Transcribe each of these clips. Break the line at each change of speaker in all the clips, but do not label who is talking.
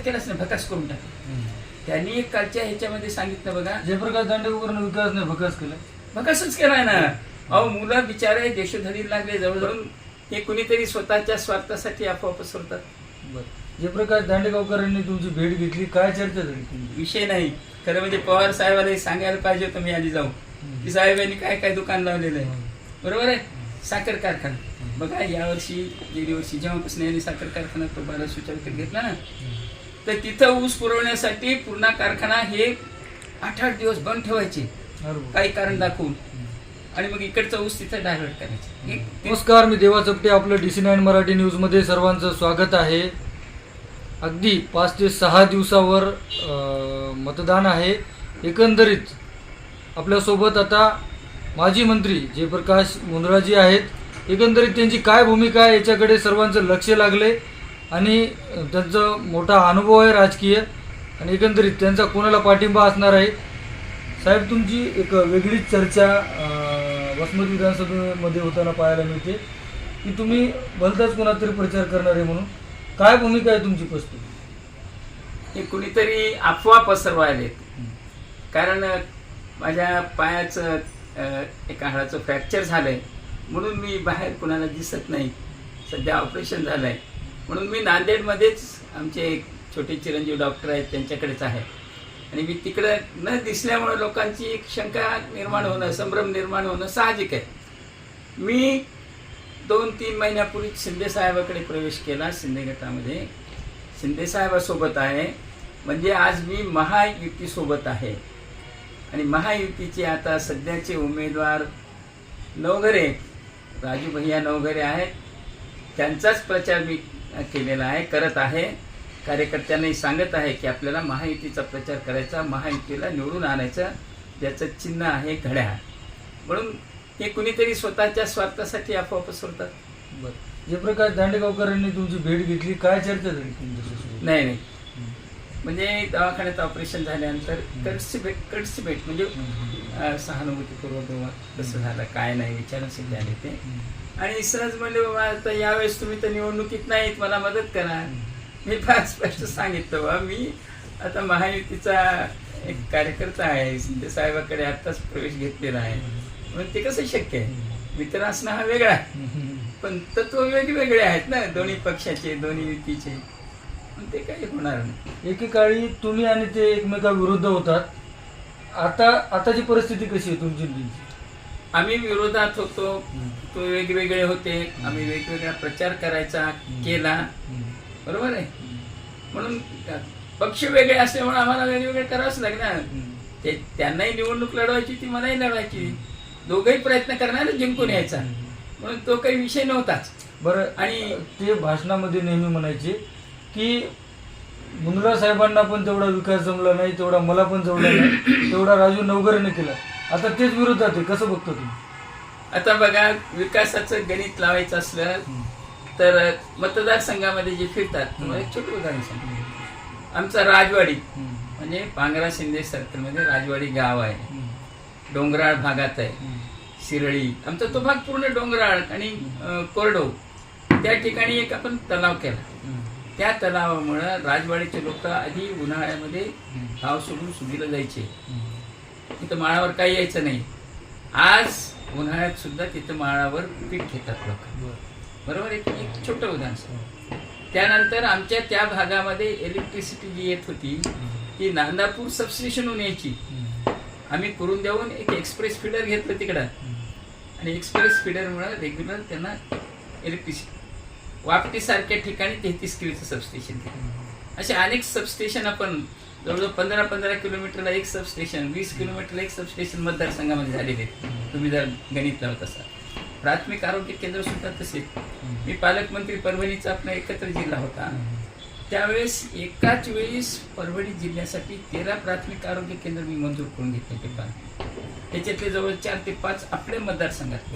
केलाच नाही भकास करून टाकला. त्यांनी एक कालच्या ह्याच्यामध्ये सांगितलं बघा.
जयप्रकाश दांडेगावकरांनी विकास नाही भकास केला.
भकासच केलाय ना. अहो मुलं बिचारे देशोधडी लागले जवळजवळ हे कुणीतरी स्वतःच्या स्वार्थासाठी पसरवतात
बरं. जयप्रकाश दांडेगावकरांनी तुमची भेट घेतली. काय चर्चा झाली तुमची?
विषय नाही. खरं म्हणजे पवार साहेबाला सांगायला पाहिजे होतं मी आधी जाऊन. की साहेबांनी काय काय दुकान लावलेलं आहे? बरोबर आहे? साखर कारखाना. बघा यावर्षी गेली वर्षी जेव्हापासून यांनी साखर कारखाना तो बाराशेच्या विकत घेतला ना तर तिथं ऊस पुरवण्यासाठी पूर्ण कारखाना हे आठ आठ दिवस बंद ठेवायचे. काही कारण दाखवून. आणि मग इकडचा ऊस तिथं डायव्हर्ट करायचे.
नमस्कार मी देवा चपटे आपलं डी सी नाईन मराठी न्यूजमध्ये सर्वांचं स्वागत आहे. अगदी पाच ते सहा दिवसावर मतदान आहे. एकंदरीत आपल्यासोबत आता माजी मंत्री जयप्रकाश मुंद्राजी आहेत. एकंदरीत त्यांची काय भूमिका आहे याच्याकडे सर्वांचं लक्ष लागले आणि त्यांचा मोठा अनुभव आहे राजकीय. आणि एकंदरीत त्यांचा कोणाला पाठिंबा असणार आहे? साहेब तुमची एक वेगळीच चर्चा वसमत विधानसभेमध्ये होताना पाहायला मिळते. की तुम्ही भलताच कोणाला तरी प्रचार करणार आहे म्हणून. काय भूमिका आहे तुमची
हे कुणीतरी अफवा पसरवायलेत. कारण माझ्या पायाचं एका हाडाचं फ्रॅक्चर झालंय. म्हणून मी बाहेर कुणाला दिसत नाही. सध्या ऑपरेशन झालंय. म्हणून मी नांदेडमध्येच आमचे एक छोटे चिरंजीव डॉक्टर आहेत त्यांच्याकडेच आहे. आणि मी तिकडं न दिसल्यामुळे लोकांची एक शंका निर्माण होणं संभ्रम निर्माण होणं साहजिक आहे. मी दोन तीन महिन्यापूर्वी शिंदेसाहेबाकडे प्रवेश केला शिंदे गटामध्ये. शिंदेसाहेबासोबत आहे. म्हणजे आज मी महायुतीसोबत आहे. आणि महायुतीचे आता सध्याचे उमेदवार नवघरे राजू भैया नवघरे आहेत. त्यांचाच प्रचार मी केलेला आहे करत आहे. कार्यकर्त्यांनाही सांगत आहे की आपल्याला महायुतीचा प्रचार करायचा महायुतीला निवडून आणायचं ज्याचं चिन्ह आहे घड्याळ. म्हणून हे कुणीतरी स्वतःच्या स्वार्थासाठी अफवा पसरवतात
बरं. जयप्रकाश दांडेगावकरांनी तुमची भेट घेतली काय चर्चा झाली तुमच्याशी?
नाही नाही. म्हणजे दवाखान्यात ऑपरेशन झाल्यानंतर कडची भेट कडची भेट म्हणजे सहानुभूतीपूर्वक कसं झालं काय नाही विचारासाठी आले ते. आणि सहज म्हणले बाबा आता यावेळेस तुम्ही तर निवडणुकीत नाहीत मला मदत करा. मी फार स्पष्ट सांगितलं बाबा मी आता महायुतीचा एक कार्यकर्ता आहे शिंदे साहेबाकडे आत्ताच प्रवेश घेतलेला आहे. म्हणून ते कसं शक्य आहे? मित्र असणं हा वेगळा आहे. पण तत्व वेगवेगळे आहेत ना दोन्ही पक्षाचे दोन्ही युतीचे. ते काही होणार नाही.
एकेकाळी तुम्ही आणि ते एकमेकाविरुद्ध होतात. आता आताची परिस्थिती कशी आहे तुमची?
आम्ही विरोधात होतो. तो वेगवेगळे होते. आम्ही वेगवेगळा प्रचार करायचा केला. बरोबर आहे? म्हणून पक्ष वेगळे असल्यामुळे आम्हाला वेगवेगळे करावंच लागणार. ते त्यांनाही निवडणूक लढवायची ती मलाही लढवायची. दोघही प्रयत्न करणार जिंकून यायचा. म्हणून तो काही विषय नव्हताच.
बरं
आणि-
आणि ते भाषणामध्ये नेहमी म्हणायचे की मुंद्रा साहेबांना पण तेवढा विकास जमला नाही तेवढा मला पण जमला नाही तेवढा राजू नवगरेने केला. आता तेच विरोधात आहे कसं बघता तुम्ही
आता बघा विकासाचं गणित लावायचं असलं तर मतदारसंघामध्ये जे फिरतात तुम्हाला एक छोटं उदाहरण सांगतो. आमचा राजवाडी म्हणजे पांगरा शिंदे सर्कलमध्ये राजवाडी गाव आहे. डोंगराळ भागात आहे. शिरळी आमचा तो भाग पूर्ण डोंगराळ आणि अं, कोरडो. त्या ठिकाणी एक आपण तलाव केला. त्या तलावामुळं राजवाडीचे लोक आधी उन्हाळ्यामध्ये गाव सोडून सुगीला जायचे. तिथं माळावर काही यायचं नाही. आज उन्हाळ्यात सुद्धा तिथं माळावर पीठ घेतात लोक. बरोबर? एक एक छोटं उदाहरण त्यानंतर आमच्या त्या भागामध्ये इलेक्ट्रिसिटी जी येत होती ती नांदापूर सबस्टेशनहून यायची. आम्ही करून देऊन एक एक्सप्रेस फीडर घेतलं तिकडं. आणि एक्सप्रेस फीडरमुळं रेग्युलर त्यांना इलेक्ट्रिसिटी वापटीसारख्या ठिकाणी तेहतीस केवीचं सबस्टेशन असे अनेक सबस्टेशन आपण जवळजवळ पंधरा पंधरा किलोमीटरला एक सबस्टेशन वीस किलोमीटरला एक सबस्टेशन मतदारसंघामध्ये झालेले तुम्ही जर गणित लावत असाल. प्राथमिक आरोग्य केंद्र सुद्धा तसे मी पालकमंत्री परभणीचा आपला एकत्र जिल्हा होता. त्यावेळेस एकाच वेळेस परभणी जिल्ह्यासाठी तेरा प्राथमिक आरोग्य केंद्र मी मंजूर करून घेतले ते पाल त्याच्यातले जवळ चार ते पाच आपल्या मतदारसंघात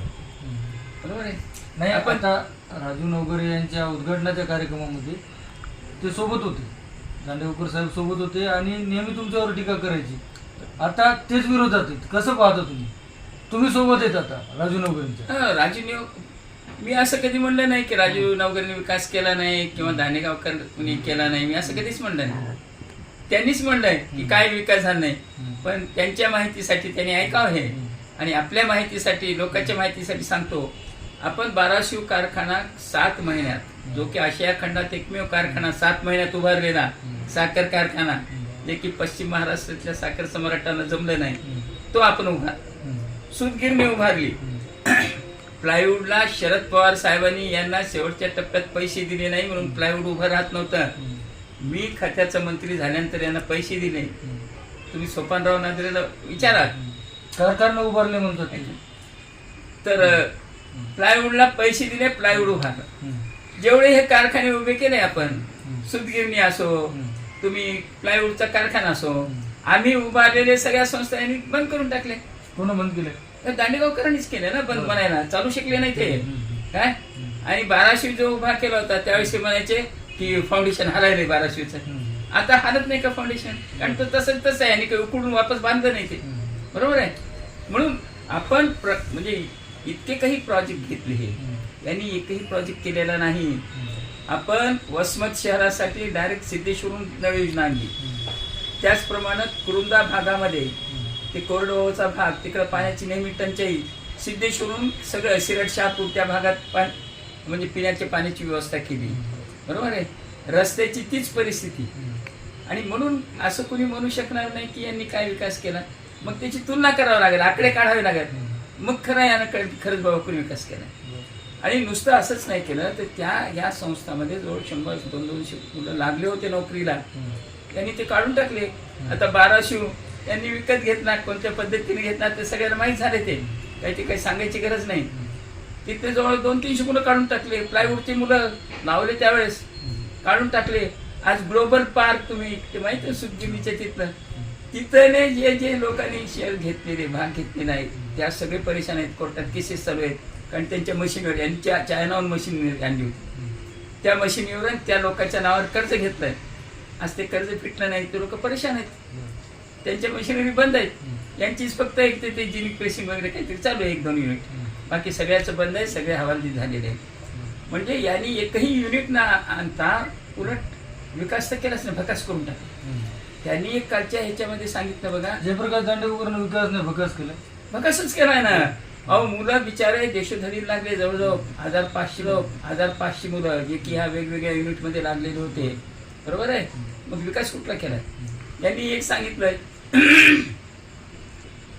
बरोबर आहे?
नाही
आपण-
आता राजू नवगरे यांच्या उद्घाटनाच्या कार्यक्रमामध्ये ते सोबत होते. दांडेवकर साहेब सोबत होते आणि नेहमी तुमच्यावर टीका करायची. आता तेच विरोधात आहेत. कसं पाहता तुम्ही? तुम्ही सोबत येत आता राजू नवगरेंच्या.
हं, राजू नेव मी असं कधी म्हणलं नाही की राजीव नवकरीने विकास केला नाही किंवा दांडेगावकरनी केला नाही. मी असं कधीच म्हणलं नाही. त्यांनीच म्हणलंय की काय विकास झाला नाही. पण त्यांच्या माहितीसाठी त्यांनी ऐकावं हे. आणि आपल्या माहितीसाठी लोकांच्या माहितीसाठी सांगतो. आपण बाराशिव कारखाना सात महिन्यात जो की आशिया खंडात एकमेव कारखाना सात महिन्यात उभारलेला साखर कारखाना जे की पश्चिम महाराष्ट्रातल्या साखर सम्राटांना जमलं नाही तो आपण उभार सूतगिरणी उभारली. प्लायवूडला शरद पवार साहेबांनी यांना शेवटच्या टप्प्यात पैसे दिले नाही म्हणून प्लायवूड उभं राहत नव्हतं. मी खात्याचा मंत्री झाल्यानंतर यांना पैसे दिले. तुम्ही सोपानराव नांद्रेला विचारा.
कारखाना उभारले म्हणतात ते.
तर प्लायवूडला पैसे दिले प्लायवूड उभारलं. जेवढे हे कारखाने उभे केले आपण सूतगिरणी असो तुम्ही प्लायवूडचा कारखाना असो आम्ही उभारलेले सगळ्या संस्था यांनी बंद करून टाकले.
कोण बंद केले.
तर दांडेगावकरांनीच केलं ना बंद बनायला चालू शकले नाही ते. काय? आणि बाराशे जो उभा केला होता त्यावेळेस म्हणायचे की फाउंडेशन हरायले बाराशेचं. आता हालत नाही का फाउंडेशन कारण तो तसं तसं आहे आणि काही उकडून वापस बांधलं नाही ते. बरोबर आहे? म्हणून आपण म्हणजे इतके काही प्रोजेक्ट घेतले. हे यांनी एकही प्रोजेक्ट केलेला नाही. आपण वसमत शहरासाठी डायरेक्ट सिद्धेश्वरून नवी योजना आणली. त्याचप्रमाणे कुरुंदा भागामध्ये ते कोरडवाचा भाग तिकडं पाण्याची नेहमी टंचाई सिद्धेश्वरून सगळं शिरड शहापूर त्या भागात पा म्हणजे पिण्याच्या पाण्याची व्यवस्था केली. बरोबर आहे? रस्त्याची तीच परिस्थिती. आणि म्हणून असं कुणी म्हणू शकणार नाही की यांनी काय विकास केला. मग त्याची तुलना करावी लागेल आकडे काढावे लागेल. मग खरं यानं खरंच बाबापूर विकास केला. आणि नुसतं असंच नाही केलं तर त्या या संस्थामध्ये जवळ शंभर दोन दोनशे मुलं लागले होते नोकरीला. त्यांनी ते काढून टाकले. आता बाराशे त्यांनी विकत घेतला कोणत्या पद्धतीने घेतला ते सगळ्यांना माहीत झाले ते. काही ते काही सांगायची गरज नाही. तिथे जवळ दोन तीनशे मुलं काढून टाकले. प्लायवूडची मुलं लावले त्यावेळेस. काढून टाकले. आज ग्लोबल पार्क तुम्ही ते माहिती आहे तिथलं. तिथले जे जे लोकांनी शेअर घेतलेले भाग घेतलेले आहेत त्या सगळे परेशान आहेत कोर्टात केसेस चालू आहेत. कारण त्यांच्या मशीनवर यांच्या चायनावर मशीन आणली होती. त्या मशीनवर त्या लोकांच्या नावावर कर्ज घेतलंय. आज ते कर्ज फिटलं नाही ते लोक परेशान आहेत. त्यांच्या मशिनरी बंद आहेत. यांचीच फक्त एक ते ते जिनिक प्रेसिंग वगैरे काहीतरी चालू आहे एक दोन युनिट बाकी सगळ्याचं बंद आहे सगळे हवालदी झालेले आहेत. म्हणजे यांनी एकही युनिट ना आणता उलट विकास तर केलाच नाही भकास करून टाकला. त्यांनी एक कालच्या ह्याच्यामध्ये सांगितलं बघा.
जयप्रकाश दांडेकरनं विकास नाही भकास केला.
भकासच केलाय ना? अहो मुलं बिचारे देशोधडी लागले जवळजवळ हजार पाचशे लोक हजार पाचशे मुलं जे की ह्या वेगवेगळ्या युनिटमध्ये लागलेले होते. बरोबर आहे? मग विकास कुठला केलाय यांनी एक सांगितलंय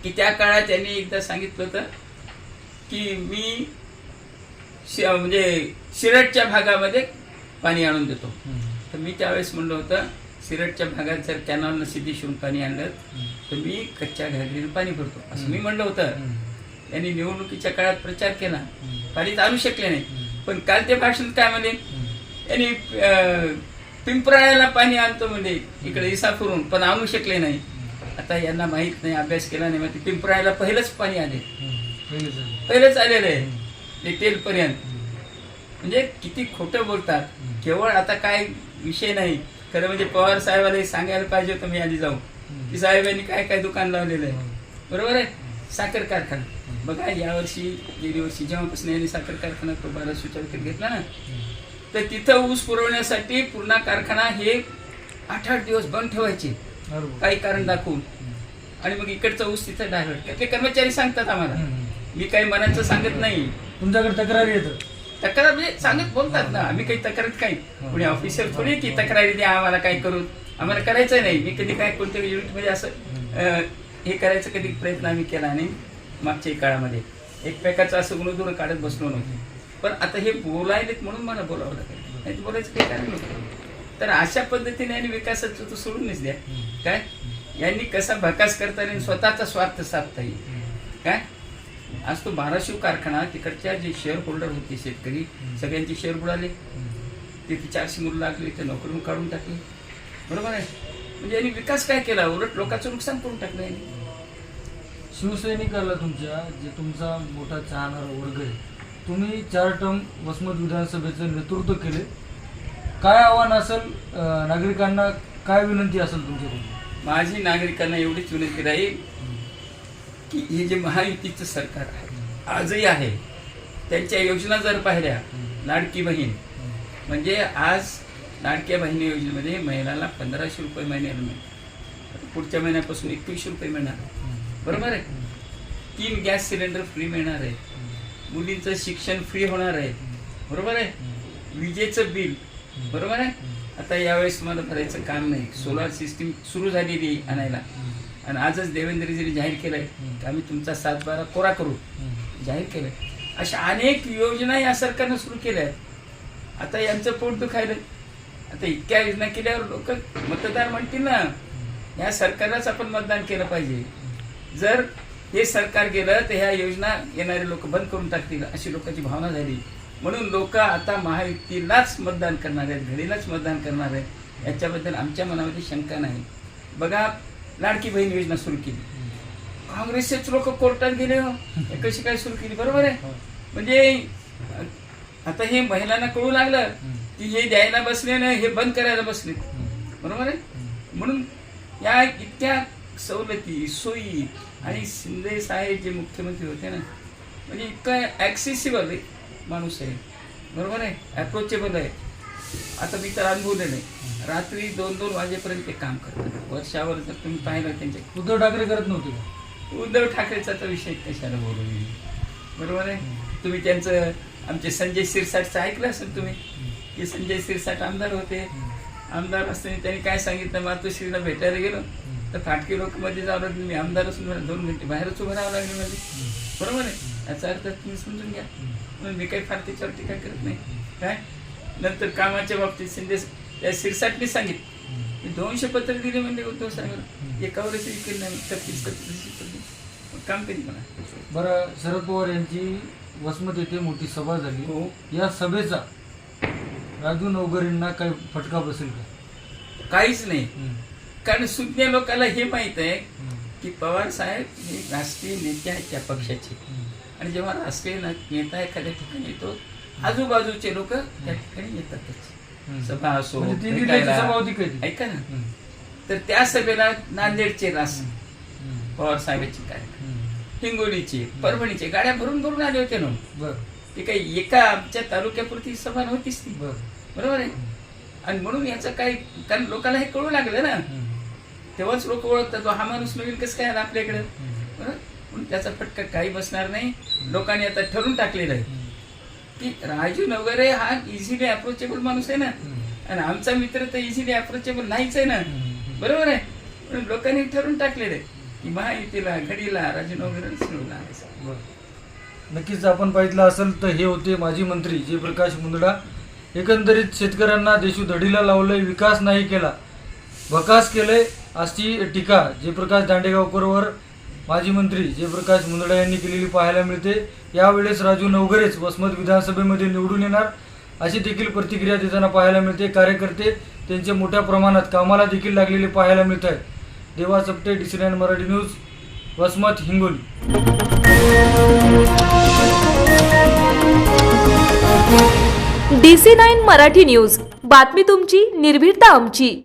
की त्या काळात त्यांनी एकदा सांगितलं होतं की मी म्हणजे शिरडच्या भागामध्ये पाणी आणून देतो. तर मी त्यावेळेस म्हणलं होतं सिरटच्या भागात जर कॅनॉलनं सिद्धेश्वरून पाणी आणलं तर मी कच्च्या घागरीनं पाणी भरतो. असं मी म्हणलं होतं. यांनी निवडणुकीच्या काळात प्रचार केला. पाणी आणू शकले नाही. पण काल ते भाषण काय म्हणे? यांनी अं, पिंपराळ्याला पाणी आणतो म्हणजे इकडे इसापूरून पण आणू शकले नाही. आता यांना माहीत नाही अभ्यास केला नाही मग ते पिंपराळ्याला पहिलंच पाणी आले. पहिलंच आलेलं आहे. ते तेलपर्यंत. म्हणजे किती खोटं बोलतात. केवळ आता काय विषय नाही. खरं म्हणजे पवार साहेबाला सांगायला पाहिजे होतं मी आधी जाऊ की साहेबांनी काय काय दुकान लावलेलं आहे. बरोबर आहे? साखर कारखाना. बघा यावर्षी गेली वर्षी जेव्हापासून यांनी साखर कारखाना तो बाराशेच्या विकत घेतला ना तर तिथं ऊस पुरवण्यासाठी पूर्ण कारखाना हे आठ आठ दिवस बंद ठेवायचे. काही कारण दाखवून. आणि मग इकडचा ऊस तिथं डायव्हर्ट ते कर्मचारी सांगतात आम्हाला. मी काही मनाचं सांगत नाही.
तुमच्याकडे तक्रारी येतं
तक्रार म्हणजे सांगत बोलतात ना आम्ही काही तक्रार काही कोणी ऑफिसर थोडी की तक्रारी द्या आम्हाला काय करू? आम्हाला करायचं नाही. मी कधी काय कोणत्या युनिटमध्ये असं हे करायचं कधी प्रयत्न आम्ही केला नाही मागच्या काळामध्ये. एकमेकाचं असं गुणधुणं काढत बसलो नव्हतो. पण आता हे बोलायलेत म्हणून मला बोलावं लागेल. नाही बोलायचं काही कारण नव्हतं. तर अशा पद्धतीने यांनी विकासाचं तू सोडूनच द्या. काय? यांनी कसा भकास करता येईल स्वतःचा स्वार्थ साधता येईल. काय? आज तो बाराशिव कारखाना तिकडच्या जे शेअर होल्डर होते शेतकरी सगळ्यांचे शेअर बुडाले तिथे चारशे मुलं लागली ते नोकरून काढून टाकले. बरोबर आहे? म्हणजे यांनी विकास काय केला? उलट लोकांचं नुकसान करून टाकलं यांनी.
शिवसैनिकाला तुमच्या जे तुमचा मोठा चाहणारा वर्ग आहे तुम्ही चार टर्म वसमत विधानसभेचं नेतृत्व केले. काय आव्हान असेल नागरिकांना? काय विनंती असेल तुमच्याकडून?
माझी नागरिकांना एवढीच विनंती राहील की हे जे महायुतीचं सरकार आहे आजही आहे त्यांच्या योजना जर पाहिल्या लाडकी बहीण म्हणजे आज लाडक्या बहिणी योजनेमध्ये महिलाला पंधराशे रुपये महिन्याला मिळणार पुढच्या महिन्यापासून एकवीसशे रुपये मिळणार. बरोबर आहे? तीन गॅस सिलेंडर फ्री मिळणार आहे. मुलींचं शिक्षण फ्री होणार आहे. बरोबर आहे? विजेचं बिल. बरोबर आहे? आता यावेळेस मला भरायचं काम नाही. सोलार सिस्टीम सुरू झालेली आहे आणायला. आणि आजच देवेंद्रजीने जाहीर केलं आहे आम्ही तुमचा सातबारा कोरा करू. जाहीर केलं अशा अनेक योजना या सरकारनं सुरू केल्या आहेत आता यांचं पोट दुखायलं आता इतक्या योजना केल्यावर लोक मतदार म्हणतील ना या सरकारलाच आपण मतदान केलं पाहिजे. जर हे सरकार गेलं तर ह्या योजना येणारे लोक बंद करून टाकतील अशी लोकांची भावना झाली. म्हणून लोक आता महायुतीलाच मतदान करणार आहेत घडीलाच मतदान करणार आहेत. याच्याबद्दल आमच्या मनामध्ये शंका नाही. बघा लाडकी बहीण योजना सुरू केली. काँग्रेसचेच लोक कोर्टात गेले हो. हे कशी काय सुरू केली? बरोबर आहे? म्हणजे अ, आता हे महिलांना कळू लागलं की हे द्यायला बसले ना हे बंद करायला बसले. बरोबर आहे? म्हणून या इतक्या सवलती सोयी आणि शिंदे साहेब जे मुख्यमंत्री होते ना म्हणजे इतकं ॲक्सेसिबल माणूस आहे. बरोबर आहे? अप्रोचेबल आहे. आता मी तर अनुभवलं नाही. रात्री दोन दोन वाजेपर्यंत ते काम करतात. वर्षावर जर तुम्ही पाहिलं त्यांच्या
उद्धव ठाकरे करत नव्हते.
उद्धव ठाकरेचा तर विषय कशाला बोलू मी? बरोबर आहे? तुम्ही त्यांचं आमचे संजय शिरसाटचं ऐकलं असेल तुम्ही? की संजय शिरसाट आमदार होते. आमदार असताना त्यांनी काय सांगितलं? मातोश्रीला भेटायला गेलो. तर फाटके लोक मध्ये जावं लागले. मी आमदार असून मला दोन घंटे बाहेरच उभं राहावं लागले म्हणजे बरोबर आहे? याचा अर्थ तुम्ही समजून घ्या. म्हणून मी काही फार त्याच्यावर टीका करत नाही. काय? नंतर कामाच्या बाबतीत शिंदे त्या शिरसाटने सांगितलं. मी दोनशे पत्र दिले म्हणजे उद्धव साहेब एकावरच विकेल नाही? काम कधी म्हणा.
बरं शरद पवार यांची वसमत येथे मोठी सभा झाली.
हो.
या सभेचा राजू नवगरेंना काही फटका बसेल का?
काहीच नाही. कारण सुज्ञ लोकांना हे माहीत आहे की पवार साहेब हे राष्ट्रीय नेते आहेत त्या पक्षाचे. आणि जेव्हा राष्ट्रीय न- नेता एखाद्या ठिकाणी येतो आजूबाजूचे लोक त्या ठिकाणी येतातच. सभा असो
म्हणजे ती
भेटायला.
निर्णयाची सभा होती काय ती?
ऐका ना. तर त्या सभेला नांदेडचे रास पवार साहेबांचे कार्यक्रम हिंगोलीचे परभणीचे गाड्या भरून भरून आले होते ना. ते काही एका आमच्या तालुक्यापुरती सभा नव्हतीच ती.
बर.
बरोबर आहे? आणि म्हणून याचं काही कारण लोकांना हे कळू लागलं ना. तेव्हाच लोक ओळखतात "वा, हा माणूस नवीन कसं काय आला आपल्याकडे? बरोबर? म्हणून त्याचा फटका काही बसणार नाही. लोकांनी आता ठरून टाकलेलं आहे. की राजू नवगरे हा इझिली अप्रोचेबल माणूस आहे ना. आणि आमचा मित्र तर इझिली अप्रोचेबल नाहीच आहे ना. बरोबर आहे. लोकांनी ठरवून टाकलेले की महायुतीला घडीला
राजीनामा नक्कीच आपण पाहिलं असेल तर हे होते माजी मंत्री जयप्रकाश मुंदडा. एकंदरीत शेतकऱ्यांना देशू धडीला लावलंय विकास नाही केला. भकास केलंय अशी टीका जयप्रकाश दांडेगावकरवर माजी मंत्री जयप्रकाश मुंदडा यांनी केलेली पाहायला मिळते. यावेळेस राजू नवगरेच वसमत विधानसभेमध्ये निवडून येणार अशी देखील प्रतिक्रिया देताना पाहायला मिळते. कार्यकर्ते त्यांचे मोठ्या प्रमाणात कामाला देखील लागलेले पाहायला मिळत आहेत देवा चपटे D nine Marathi news Wasmat Hingoli.
D C nine Marathi news. बातमी तुमची निर्भीडता आमची.